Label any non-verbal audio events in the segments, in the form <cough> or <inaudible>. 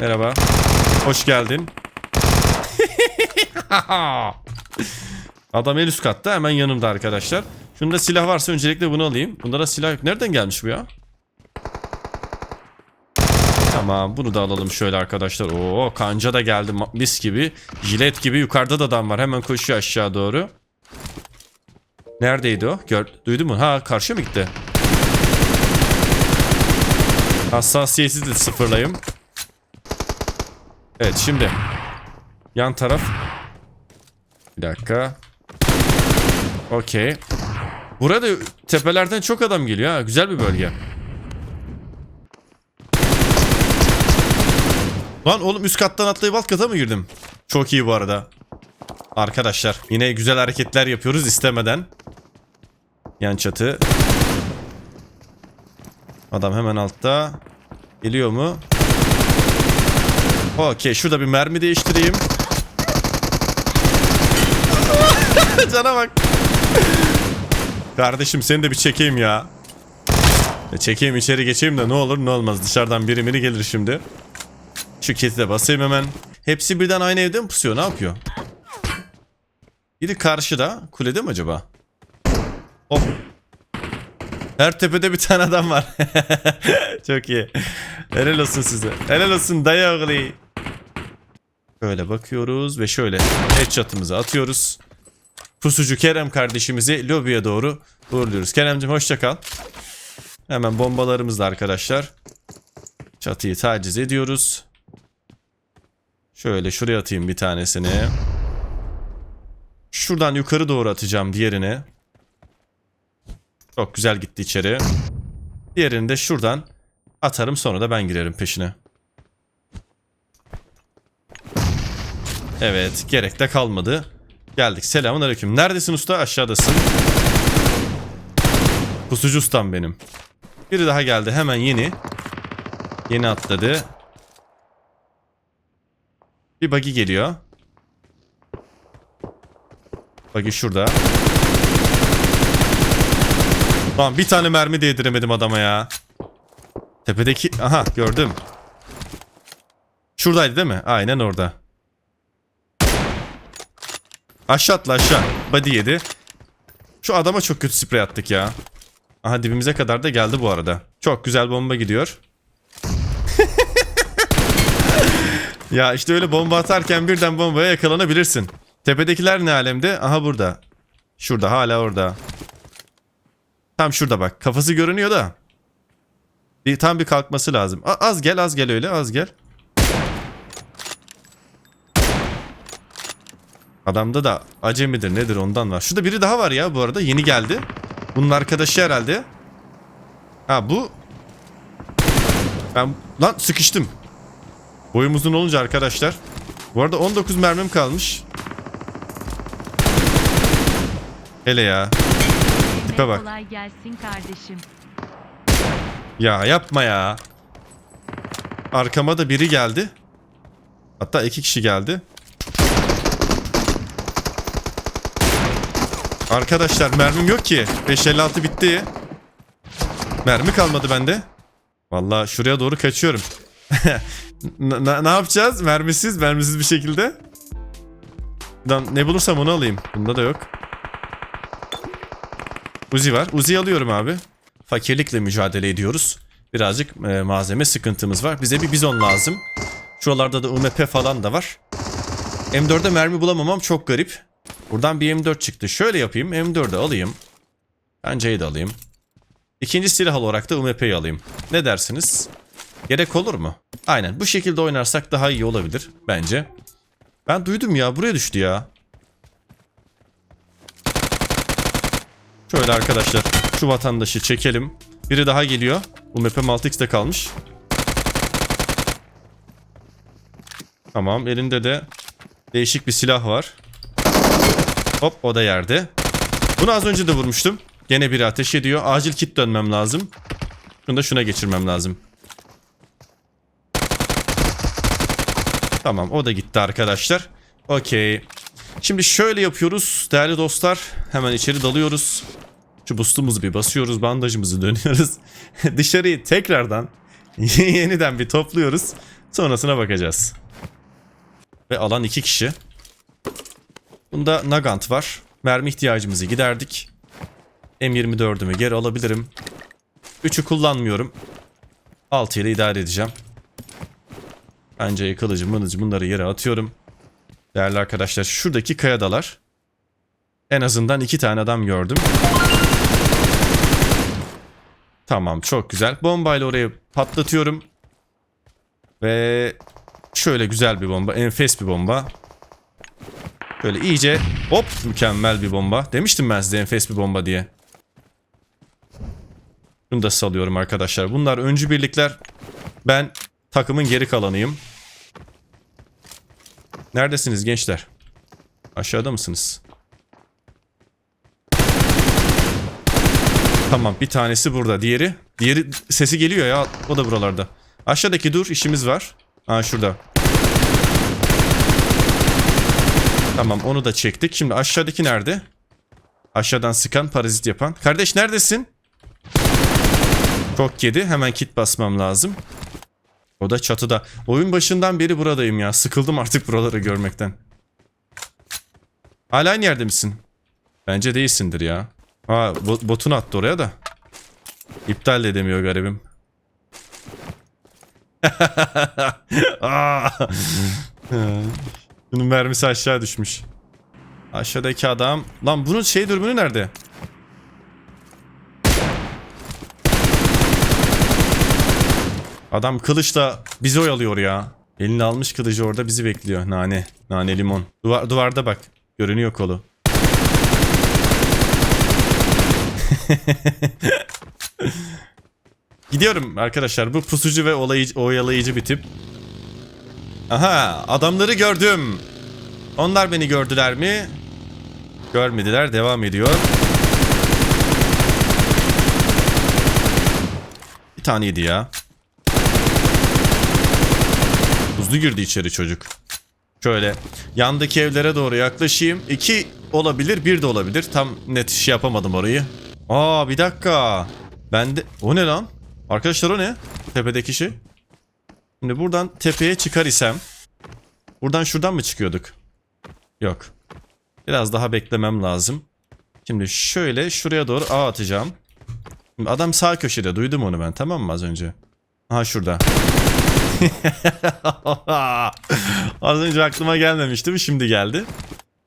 Merhaba. Hoş geldin. <laughs> Adam en üst katta hemen yanımda arkadaşlar. Şunda silah varsa öncelikle bunu alayım. Bunda da silah yok. Nereden gelmiş bu ya? Tamam bunu da alalım şöyle arkadaşlar. Oo kanca da geldi mis gibi. Jilet gibi yukarıda da adam var. Hemen koşuyor aşağı doğru. Neredeydi o? Gör, duydun mu? Ha karşıya mı gitti? Hassasiyetsiz de sıfırlayayım. Evet şimdi. Yan taraf. Bir dakika. Okey. Burada tepelerden çok adam geliyor ha. Güzel bir bölge. Lan oğlum üst kattan atlayıp alt kata mı girdim? Çok iyi bu arada. Arkadaşlar yine güzel hareketler yapıyoruz istemeden. Yan çatı. Adam hemen altta. Geliyor mu? Okey şurada bir mermi değiştireyim. <laughs> Cana bak. Kardeşim seni de bir çekeyim ya. E, Çekeyim içeri geçeyim de ne olur ne olmaz. Dışarıdan biri biri gelir şimdi. Şu keti de basayım hemen. Hepsi birden aynı evde mi pusuyor? Ne yapıyor? Biri karşıda. Kulede mi acaba? Hop. Her tepede bir tane adam var. <laughs> Çok iyi. Helal olsun size. Helal olsun dayı oğlu. Şöyle bakıyoruz ve şöyle headshot'ımızı atıyoruz. Pusucu Kerem kardeşimizi lobiye doğru uğurluyoruz. Keremcim hoşça kal. Hemen bombalarımızla arkadaşlar. Çatıyı taciz ediyoruz. Şöyle şuraya atayım bir tanesini. Şuradan yukarı doğru atacağım diğerini. Çok güzel gitti içeri. Diğerini de şuradan atarım sonra da ben girerim peşine. Evet gerek de kalmadı. Geldik selamun aleyküm. Neredesin usta? Aşağıdasın. Pusucu ustam benim. Biri daha geldi hemen yeni. Yeni atladı. Bir buggy geliyor. Buggy şurada. Tamam bir tane mermi değdiremedim adama ya. Tepedeki... Aha gördüm. Şuradaydı değil mi? Aynen orada. Aşağı aşağı. Body yedi. Şu adama çok kötü sprey attık ya. Aha dibimize kadar da geldi bu arada. Çok güzel bomba gidiyor. <laughs> ya işte öyle bomba atarken birden bombaya yakalanabilirsin. Tepedekiler ne alemde? Aha burada. Şurada hala orada. Tam şurada bak. Kafası görünüyor da. Bir, tam bir kalkması lazım. A- az gel az gel öyle az gel. Adamda da acemidir nedir ondan var. Şurada biri daha var ya bu arada yeni geldi. Bunun arkadaşı herhalde. Ha bu. Ben lan sıkıştım. Boyum uzun olunca arkadaşlar. Bu arada 19 mermim kalmış. Hele ya. Tipe bak. Kolay gelsin kardeşim. Ya yapma ya. Arkama da biri geldi. Hatta iki kişi geldi. Arkadaşlar mermim yok ki. 556 bitti. Mermi kalmadı bende. Vallahi şuraya doğru kaçıyorum. <laughs> Ne yapacağız? Mermisiz, mermisiz bir şekilde. Lan ne bulursam onu alayım. Bunda da yok. Uzi var. Uzi alıyorum abi. Fakirlikle mücadele ediyoruz. Birazcık e, malzeme sıkıntımız var. Bize bir bizon lazım. Şuralarda da UMP falan da var. M4'e mermi bulamamam çok garip. Buradan bir M4 çıktı. Şöyle yapayım. M4'ü alayım. Pencereyi de alayım. İkinci silah olarak da UMP'yi alayım. Ne dersiniz? Gerek olur mu? Aynen. Bu şekilde oynarsak daha iyi olabilir. Bence. Ben duydum ya. Buraya düştü ya. Şöyle arkadaşlar. Şu vatandaşı çekelim. Biri daha geliyor. Bu map'e 6x'de kalmış. Tamam. Elinde de değişik bir silah var. Hop o da yerde. Bunu az önce de vurmuştum. Gene biri ateş ediyor. Acil kit dönmem lazım. Şunu da şuna geçirmem lazım. Tamam o da gitti arkadaşlar. Okey. Şimdi şöyle yapıyoruz değerli dostlar. Hemen içeri dalıyoruz. Şu boostumuzu bir basıyoruz. Bandajımızı dönüyoruz. <laughs> Dışarıyı tekrardan <laughs> yeniden bir topluyoruz. Sonrasına bakacağız. Ve alan iki kişi. Bunda Nagant var. Mermi ihtiyacımızı giderdik. M24'ümü geri alabilirim. 3'ü kullanmıyorum. 6 ile idare edeceğim. Bence kılıcı mınıcı bunları yere atıyorum. Değerli arkadaşlar şuradaki kayadalar. En azından iki tane adam gördüm. Tamam çok güzel. Bombayla orayı patlatıyorum. Ve şöyle güzel bir bomba. Enfes bir bomba. Böyle iyice hop mükemmel bir bomba. Demiştim ben size enfes bir bomba diye. Bunu da salıyorum arkadaşlar. Bunlar öncü birlikler. Ben takımın geri kalanıyım. Neredesiniz gençler? Aşağıda mısınız? Tamam bir tanesi burada. Diğeri? Diğeri sesi geliyor ya. O da buralarda. Aşağıdaki dur işimiz var. Aa şurada. Tamam onu da çektik. Şimdi aşağıdaki nerede? Aşağıdan sıkan parazit yapan. Kardeş neredesin? Çok yedi. Hemen kit basmam lazım. O da çatıda. Oyun başından beri buradayım ya. Sıkıldım artık buraları görmekten. Hala aynı yerde misin? Bence değilsindir ya. Ha bo- botunu attı oraya da. İptal de edemiyor garibim. <laughs> <laughs> Bunun mermisi aşağı düşmüş. Aşağıdaki adam. Lan bunun şey dürbünü nerede? Adam kılıçla bizi oyalıyor ya. Elini almış kılıcı orada bizi bekliyor. Nane. Nane limon. Duvar, duvarda bak. Görünüyor kolu. <laughs> Gidiyorum arkadaşlar. Bu pusucu ve olayıcı, oyalayıcı bir tip. Aha adamları gördüm. Onlar beni gördüler mi? Görmediler. Devam ediyor. Bir taneydi ya. Hızlı girdi içeri çocuk. Şöyle yandaki evlere doğru yaklaşayım. İki olabilir bir de olabilir. Tam net şey yapamadım orayı. Aa bir dakika. Ben de... O ne lan? Arkadaşlar o ne? Tepedeki şey. Şimdi buradan tepeye çıkar isem. Buradan şuradan mı çıkıyorduk? Yok. Biraz daha beklemem lazım. Şimdi şöyle şuraya doğru ağ atacağım. Şimdi adam sağ köşede duydum onu ben tamam mı az önce? Ha şurada. <laughs> Az önce aklıma gelmemişti mi şimdi geldi.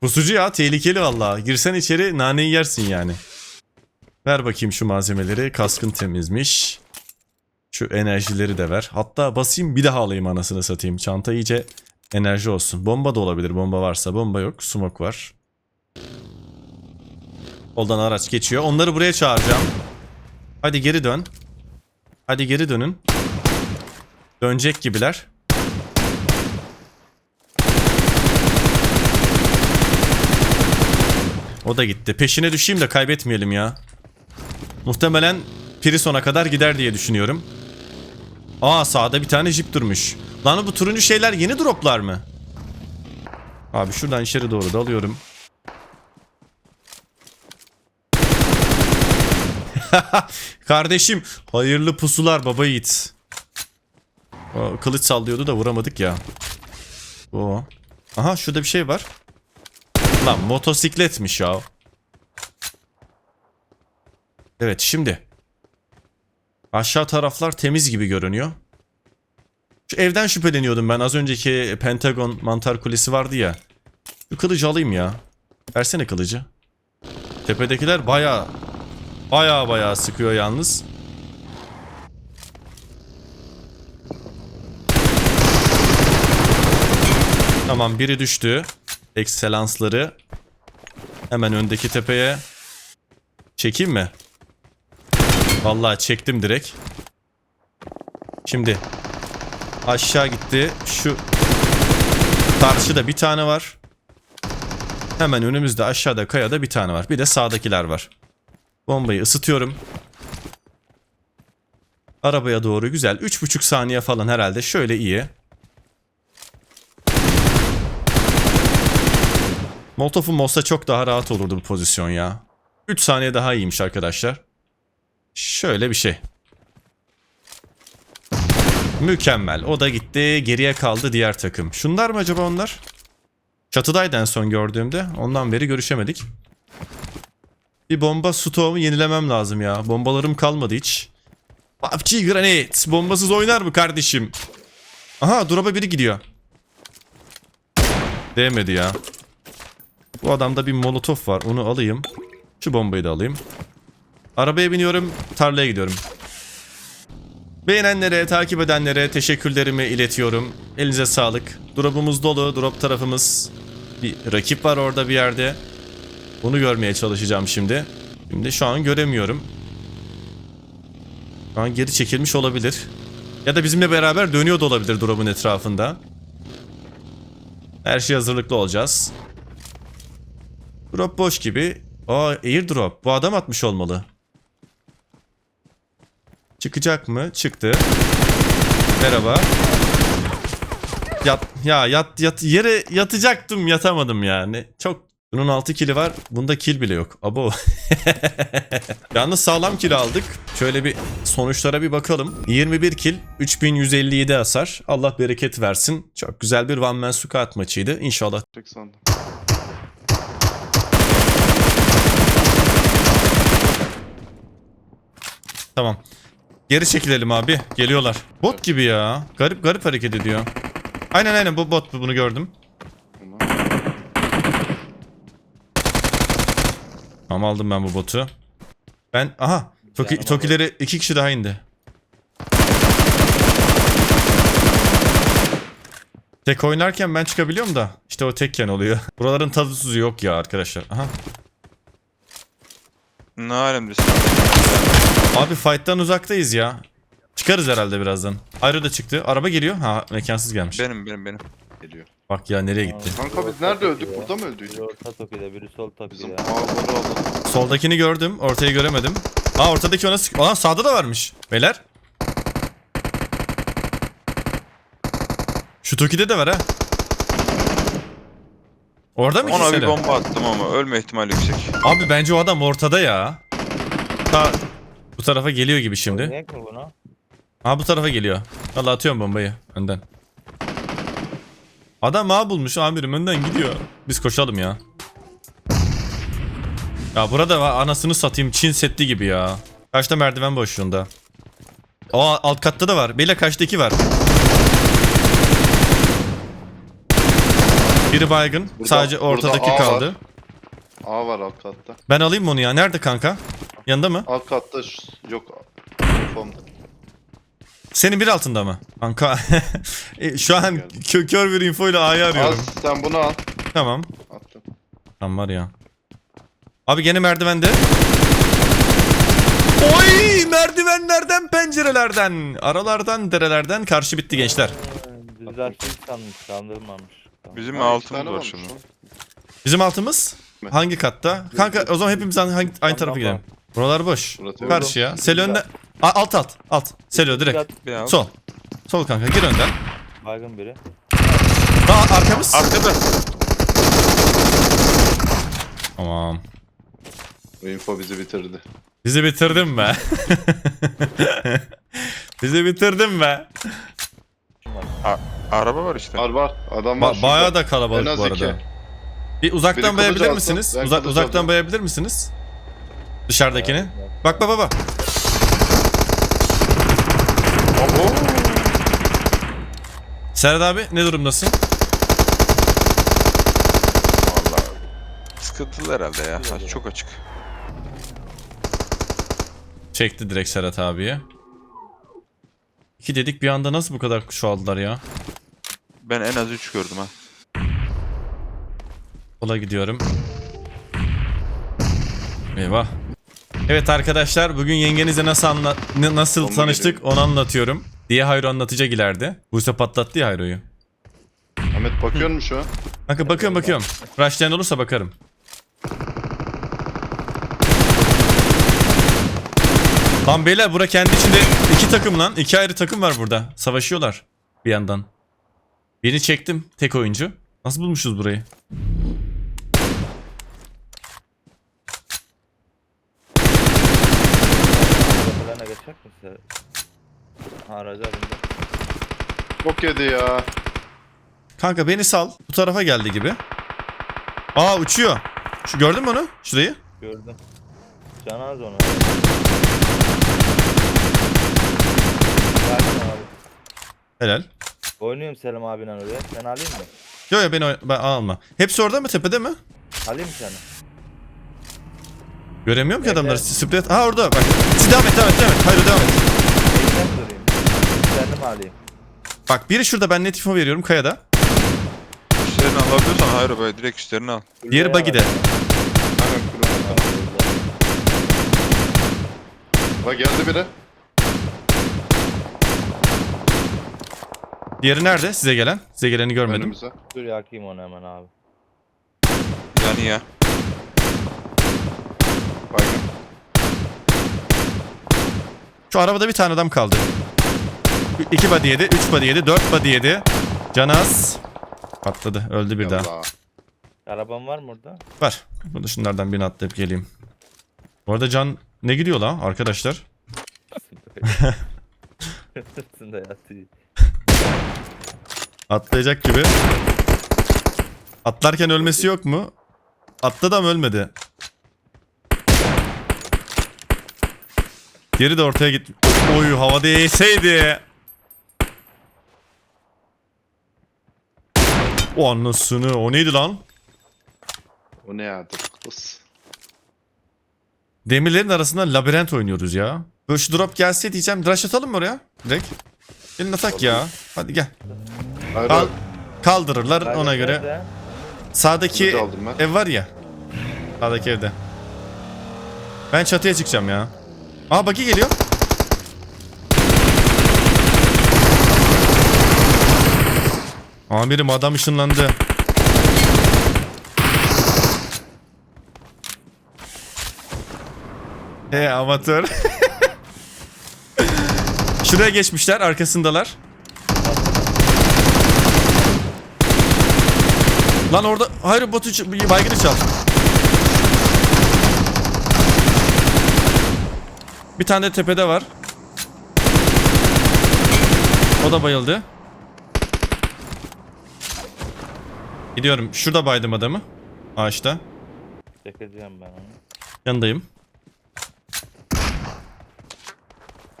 Pusucu ya tehlikeli valla. Girsen içeri naneyi yersin yani. Ver bakayım şu malzemeleri. Kaskın temizmiş. Şu enerjileri de ver. Hatta basayım bir daha alayım anasını satayım. Çanta iyice enerji olsun. Bomba da olabilir. Bomba varsa. Bomba yok. Smoke var. Oldan araç geçiyor. Onları buraya çağıracağım. Hadi geri dön. Hadi geri dönün. Dönecek gibiler. O da gitti. Peşine düşeyim de kaybetmeyelim ya. Muhtemelen Prison'a kadar gider diye düşünüyorum. Aa sağda bir tane jip durmuş. Lan bu turuncu şeyler yeni droplar mı? Abi şuradan içeri doğru dalıyorum. <laughs> Kardeşim hayırlı pusular baba yiğit. O, kılıç sallıyordu da vuramadık ya. O. Aha şurada bir şey var. Lan motosikletmiş ya. Evet şimdi. Aşağı taraflar temiz gibi görünüyor. Şu evden şüpheleniyordum ben. Az önceki Pentagon mantar kulesi vardı ya. Şu kılıcı alayım ya. Versene kılıcı. Tepedekiler baya baya baya sıkıyor yalnız. Tamam biri düştü. Ekselansları. Hemen öndeki tepeye. Çekeyim mi? Vallahi çektim direkt. Şimdi aşağı gitti. Şu karşıda bir tane var. Hemen önümüzde aşağıda kayada bir tane var. Bir de sağdakiler var. Bombayı ısıtıyorum. Arabaya doğru güzel. 3,5 saniye falan herhalde. Şöyle iyi. Molotov'un olsa çok daha rahat olurdu bu pozisyon ya. 3 saniye daha iyiymiş arkadaşlar. Şöyle bir şey. Mükemmel. O da gitti. Geriye kaldı diğer takım. Şunlar mı acaba onlar? Çatıdaydı en son gördüğümde. Ondan beri görüşemedik. Bir bomba stoğumu yenilemem lazım ya. Bombalarım kalmadı hiç. PUBG Granate. Bombasız oynar mı kardeşim? Aha drop'a biri gidiyor. Değmedi ya. Bu adamda bir molotof var. Onu alayım. Şu bombayı da alayım. Arabaya biniyorum. Tarlaya gidiyorum. Beğenenlere, takip edenlere teşekkürlerimi iletiyorum. Elinize sağlık. Drop'umuz dolu. Drop tarafımız. Bir rakip var orada bir yerde. Bunu görmeye çalışacağım şimdi. Şimdi şu an göremiyorum. Şu an geri çekilmiş olabilir. Ya da bizimle beraber dönüyor da olabilir drop'un etrafında. Her şey hazırlıklı olacağız. Drop boş gibi. Aa airdrop. Bu adam atmış olmalı. Çıkacak mı? Çıktı. Merhaba. Yat ya yat yat yere yatacaktım yatamadım yani. Çok bunun 6 kili var. Bunda kill bile yok. Abo. <laughs> Yalnız sağlam kill aldık. Şöyle bir sonuçlara bir bakalım. 21 kill, 3157 hasar. Allah bereket versin. Çok güzel bir one man squad maçıydı. İnşallah Tek sandım. Tamam. Geri çekilelim abi. Geliyorlar. Bot gibi ya. Garip garip hareket ediyor. Aynen aynen bu bot bunu gördüm. Tamam. Aldım ben bu botu. Ben aha Toki, Tokileri iki kişi daha indi. Tek oynarken ben çıkabiliyorum da işte o tekken oluyor. <laughs> Buraların tadı tuzu yok ya arkadaşlar. Aha. Ne alemdesin? Abi fight'tan uzaktayız ya. Çıkarız herhalde birazdan. Ayrı da çıktı. Araba geliyor. Ha mekansız gelmiş. Benim benim benim. Geliyor. Bak ya nereye gitti. Kanka biz nerede öldük? Burada mı öldüydük? Biri orta Toki'de, biri sol Bizim Toki'de. ağları alalım. Soldakini gördüm. Ortayı göremedim. Aa ortadaki ona sık... Aa sağda da varmış. Beyler. Şu Toki'de de var ha. Orada mı Ona bir bomba attım ama ölme ihtimali yüksek. Abi bence o adam ortada ya. Ta bu tarafa geliyor gibi şimdi. Oynayak mı bunu? Ha bu tarafa geliyor. Valla atıyorum bombayı önden. Adam ağ bulmuş amirim önden gidiyor. Biz koşalım ya. Ya burada var anasını satayım Çin setli gibi ya. Kaçta merdiven boşluğunda. O alt katta da var. Beyler kaçta iki var. Biri baygın. Burada- Sadece burada ortadaki A var. kaldı. A var alt katta. Ben alayım mı onu ya? Nerede kanka? Yanında mı? Alt katta yok. Senin bir altında mı? Kanka <laughs> E, şu an kö kör bir info ile A'yı Al arıyorum. sen bunu al. Tamam. Attım. Tamam var ya. Abi gene merdivende. Oy merdivenlerden pencerelerden aralardan derelerden karşı bitti gençler. Şey sanmış, kandırmamış. Bizim Ha, iki tane var varmış şimdi. lan. Bizim altımız Mi? hangi katta? Kanka o zaman hepimiz hangi, hangi- aynı tarafa Tamam, gidelim. Buralar boş. Burası yok. Karşıya. Selo önde. A- alt alt alt. Selo direkt. Bir al. Sol. Sol kanka gir önden. Baygın biri. Aa, arkamız. Arkada. Tamam. Bu info bizi bitirdi. Bizi bitirdin be. <laughs> Bizi bitirdin be. Kim var? Araba var işte. Var var. Adam var. Ba- bayağı da En kalabalık az bu arada. iki. Bir uzaktan Biri bayabilir misiniz? ben Uza- uzaktan alayım. bayabilir misiniz? Dışarıdakini. Evet, Bak bak bak bak. Serhat abi ne durumdasın? Vallahi. Sıkıntılı herhalde ya. Ha, çok açık. Çekti direkt Serhat abiye. İki dedik bir anda nasıl bu kadar çoğaldılar ya? Ben en az 3 gördüm ha. Kola gidiyorum. Eyvah. Evet arkadaşlar bugün yengenizle nasıl anla nasıl Bomba tanıştık onu anlatıyorum. Diye Hayro anlatacak ileride. Buse patlattı ya Hayro'yu. Ahmet bakıyor musun şu an? Kanka bakıyorum bakıyorum. Rushlayan olursa bakarım. Lan beyler bura kendi içinde iki takım lan. iki ayrı takım var burada. Savaşıyorlar bir yandan. Birini çektim tek oyuncu. Nasıl bulmuşuz burayı? Arabalarına geçecek misin? Ha, araca bindi. Çok yedi ya. Kanka beni sal. Bu tarafa geldi gibi. Aa uçuyor. Şu gördün mü onu? Şurayı. Gördüm. Can az onu. Abi. Helal. Oynuyorum Selim abinen oraya. Sen alayım mı? Yo yo beni ben alma. Hepsi orada mı tepede mi? Alayım mı seni? Göremiyorum ki Evet, adamları. evet. Split. Ha orada bak. Siz devam et devam et devam et. Hayır devam et. Durayım. Kendim alayım. Bak biri şurada ben net info veriyorum kayada. Üstlerini alabiliyorsan hayır be direkt üstlerini al. Diğeri buggy'de. Aynen kulübe. Bak geldi biri. Diğeri nerede? Size gelen. Size geleni görmedim. Önümüze. Dur yakayım onu hemen abi. Yani ya. Baygın. Şu arabada bir tane adam kaldı. 2 body yedi, 3 body yedi, 4 body yedi. Canaz. Patladı. Öldü bir daha. Yallah. Araban var mı orada? Var. Burada şunlardan birini atlayıp geleyim. Bu arada can ne gidiyor lan arkadaşlar? <laughs> Üstünde yatıyor. Atlayacak gibi. Atlarken ölmesi yok mu? Atladı ama ölmedi. Geri de ortaya git. Oy havada yeseydi. O anasını. O neydi lan? O ne ya? Kız. Demirlerin arasında labirent oynuyoruz ya. Böyle şu drop gelse diyeceğim. Rush atalım mı oraya? Direkt. Gelin atak ya. Hadi gel. Hayır. Kal- kaldırırlar ona göre. nerede? Sağdaki Kılıcı aldım ben. ev var ya. Sağdaki evde. Ben çatıya çıkacağım ya. Aa baki geliyor. Amirim adam ışınlandı. He amatör. <laughs> Şuraya geçmişler arkasındalar. Lan orada hayır botu baygını çal. Bir tane de tepede var. O da bayıldı. Gidiyorum. Şurada baydım adamı. Ağaçta. Çekeceğim ben onu. Yanındayım.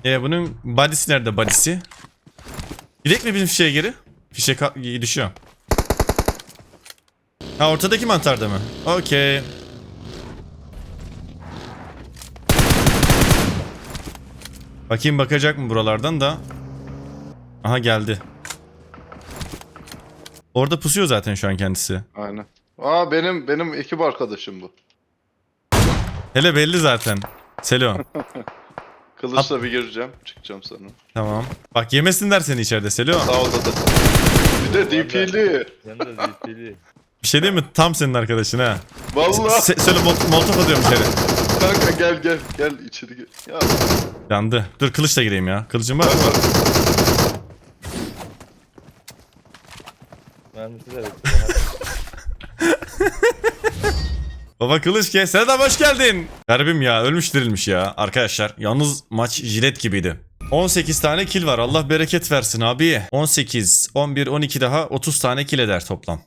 Ee bunun body'si nerede body'si? Gidek mi bizim fişeğe geri? Fişek ha- düşüyor. Ha ortadaki mantarda mı? Okey. Bakayım bakacak mı buralardan da. Aha geldi. Orada pusuyor zaten şu an kendisi. Aynen. Aa benim benim ekip arkadaşım bu. Hele belli zaten. Selo. <laughs> Kılıçla bir gireceğim. Çıkacağım sonra. tamam. Bak yemesinler seni içeride Selo. Sağ ol da. Bir de DP'li. Hem de zipili. Bir şey değil mi? Tam senin arkadaşın ha. Vallahi. Se- Söyle mol- molotof atıyorum içeri. Kanka gel gel gel içeri gel. Ya Yandı. Dur kılıçla gireyim ya. Kılıcım var mı? Mermisi de. <laughs> Baba kılıç kes. Sen de hoş geldin. Garibim ya. Ölmüş dirilmiş ya. Arkadaşlar yalnız maç jilet gibiydi. 18 tane kill var. Allah bereket versin abi. 18, 11, 12 daha 30 tane kill eder toplam.